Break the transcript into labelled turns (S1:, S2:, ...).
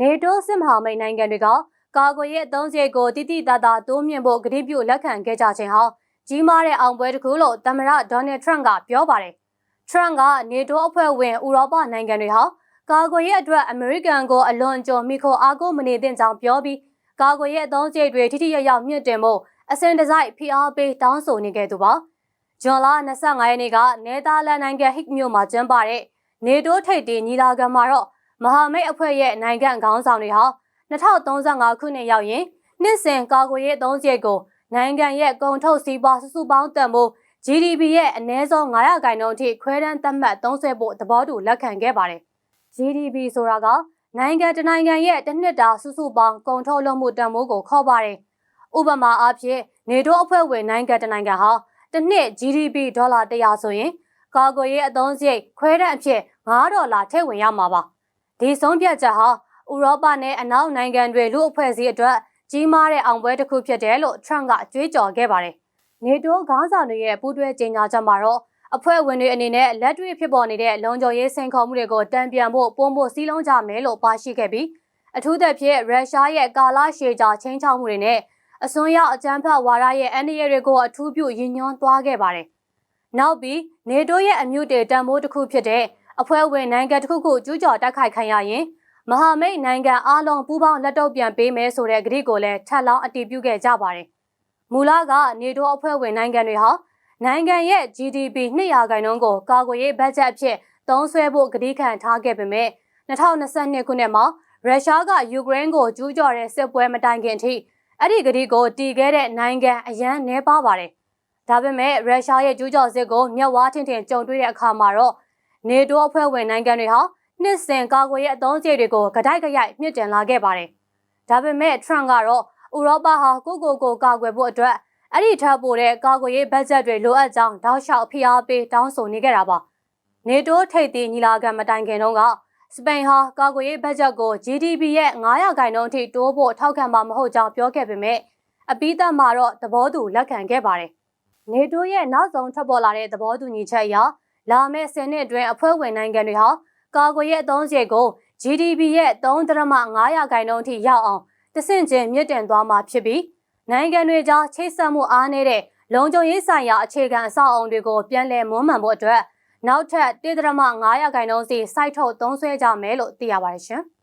S1: နေတိုးစစ်မဟာမိတ်နိုင်ငံတွေကကာကွယ်ရေးအသုံးစရိတ်ကိုတိတိတသာတိုးမြင့်ဖို့ကတိပြုလက်ခံခဲ့ကြခြင်းဟာကြီးမားတဲ့အောင်ပွဲတစ်ခုလို့သမ္မတဒေါ်နယ်ထရန့်ကပြောပါတယ်။ထရန့်ကနေတိုးအဖွဲ့ဝင်ဥရောပနိုင်ငံတွေဟာကာကွယ်ရေးအတွက်အမေရိကန်ကိုအလွန်ကြုံမိခိုအားကိုးမနေသင့်ကြောင်းပြောပြီးကာကွယ်ရေးအသုံးစရိတ်တွေထိထိရရောက်မြင့်တင်ဖို့အစဉ်တစိုက်ဖိအားပေးတောင်းဆိုနေခဲ့သူပါ။ဂျွန်လ25ရက်နေ့ကနယ်သာလန်နိုင်ငံဟစ်မြို့မှာကျင်းပတဲ့နေတိုးထိပ်တီညီလာခံမှာတော့ မဟာမိတ်အဖွဲ့ရဲ့နိုင်ငံခေါင်းဆောင်တွေဟာ2035ခုနှစ်ရောက်ရင်နှစ်စဉ်ကာကွယ်ရေးအသုံးစရိတ်ကိုနိုင်ငံရဲ့ကုန်ထုတ်စည်းပွားစုစုပေါင်းတန်ဖိုး GDP ရဲ့အနည်းဆုံး900ခန့်နှုန်းအထိခွဲတမ်းသတ်မှတ်သုံးစွဲဖို့သဘောတူလက်ခံခဲ့ပါတယ်။ GDP ဆိုတာကနိုင်ငံတနိုင်ငံရဲ့တစ်နှစ်တာစုစုပေါင်းကုန်ထုတ်လုပ်မှုတန်ဖိုးကိုခေါ်ပါတယ်။ဥပမာအားဖြင့်နေတိုးအဖွဲ့ဝင်နိုင်ငံတနိုင်ငံဟာတစ်နှစ် GDP ဒေါ်လာ100ဆိုရင်ကာကွယ်ရေးအသုံးစရိတ်ခွဲတမ်းအဖြစ်9ဒေါ်လာထည့်ဝင်ရမှာပါ။ ဒီဆုံးဖြတ်ချက်ဟာဥရောပနဲ့အနောက်နိုင်ငံတွေလူအဖွဲ့အစည်းအတွက်ကြီးမားတဲ့အောင်ပွဲတစ်ခုဖြစ်တယ်လို့ထရန့်ကကြွေးကြော်ခဲ့ပါတယ်။နေတိုးခေါင်းဆောင်တွေရဲ့ပူးတွဲကြေညာချက်မှာတော့အဖွဲ့ဝင်တွေအနေနဲ့လက်တွေ့ဖြစ်ပေါ်နေတဲ့လုံခြုံရေးစိန်ခေါ်မှုတွေကိုတံပြန်ဖို့ပုံဖို့စည်းလုံးကြမယ်လို့ပါရှိခဲ့ပြီးအထူးသဖြင့်ရုရှားရဲ့ကာလရှည်ကြာချင်းချောက်မှုတွေနဲ့အစွန်းရောက်အကြမ်းဖက်ဝါဒရဲ့အန္တရာယ်တွေကိုအထူးပြုရည်ညွှန်းသွားခဲ့ပါတယ်။နောက်ပြီးနေတိုးရဲ့အမြုတေတံမိုးတစ်ခုဖြစ်တဲ့ အဖွဲ့ဝင်နိုင်ငံတစ်ခုခုကျူးကျော်တိုက်ခိုက်ခံရရင်မဟာမိတ်နိုင်ငံအားလုံးပူးပေါင်းလက်တော့ပြန်ပေးမယ်ဆိုတဲ့ကတိကိုလည်းထပ်လောင်းအတည်ပြုခဲ့ကြပါတယ်။မူလကနေတိုးအဖွဲ့ဝင်နိုင်ငံတွေဟာနိုင်ငံရဲ့ GDP 200ခန့်နှုန်းကိုကာကွယ်ရေးဘတ်ဂျက်အဖြစ်သုံးစွဲဖို့ကတိခံထားခဲ့ပေမဲ့2022ခုနှစ်မှာရုရှားကယူကရိန်းကိုကျူးကျော်တဲ့စစ်ပွဲမတိုင်ခင်ထိအဲ့ဒီကတိကိုတီးခဲ့တဲ့နိုင်ငံအရန်နှဲပါပါတယ်။ဒါပေမဲ့ရုရှားရဲ့ကျူးကျော်စစ်ကိုမြက်ဝါးထင်ထင်ကြုံတွေ့တဲ့အခါမှာတော့ နေတိုးအဖွဲ့ဝင်နိုင်ငံတွေဟာနှစ်စဉ်ကာကွယ်ရေးအသုံးစရိတ်တွေကိုဂတိုက်ကြိုက်မြင့်တင်လာခဲ့ပါတယ်။ဒါပေမဲ့ထရန့်ကတော့ဥရောပဟာကိုကိုကိုကာကွယ်ဖို့အတွက်အဲ့ဒီထပ်ပို့တဲ့ကာကွယ်ရေးဘတ်ဂျက်တွေလိုအပ်ကြောင်းတောက်လျှောက်ဖိအားပေးတောင်းဆိုနေကြတာပါ။နေတိုးထိပ်သီးညီလာခံမတိုင်ခင်တုန်းကစပိန်ဟာကာကွယ်ရေးဘတ်ဂျက်ကို GDP ရဲ့900ခန့်နှုန်းအထိတိုးဖို့ထောက်ခံမှာမဟုတ်ကြောင်းပြောခဲ့ပေမဲ့အပိသက်မှာတော့သဘောတူလက်ခံခဲ့ပါတယ်။နေတိုးရဲ့နောက်ဆုံးထွက်ပေါ်လာတဲ့သဘောတူညီချက်အရ လာမယ့်10နှစ်အတွင်းအဖွဲ့ဝင်နိုင်ငံတွေဟာကာကွယ်ရေးအသုံးစရိတ်ကို GDP ရဲ့3.500ခန့်နှုန်းအထိရောက်အောင်တဆင့်ချင်းမြင့်တင်သွားမှာဖြစ်ပြီးနိုင်ငံတွေကြားချိတ်ဆက်မှုအားနည်းတဲ့လုံခြုံရေးဆိုင်ရာအခြေခံအဆောက်အုံတွေကိုပြန်လည်မွမ်းမံဖို့အတွက်နောက်ထပ်1.500ခန့်နှုန်းစီစိုက်ထုတ်သုံးစွဲကြမယ်လို့သိရပါတယ်ရှင်။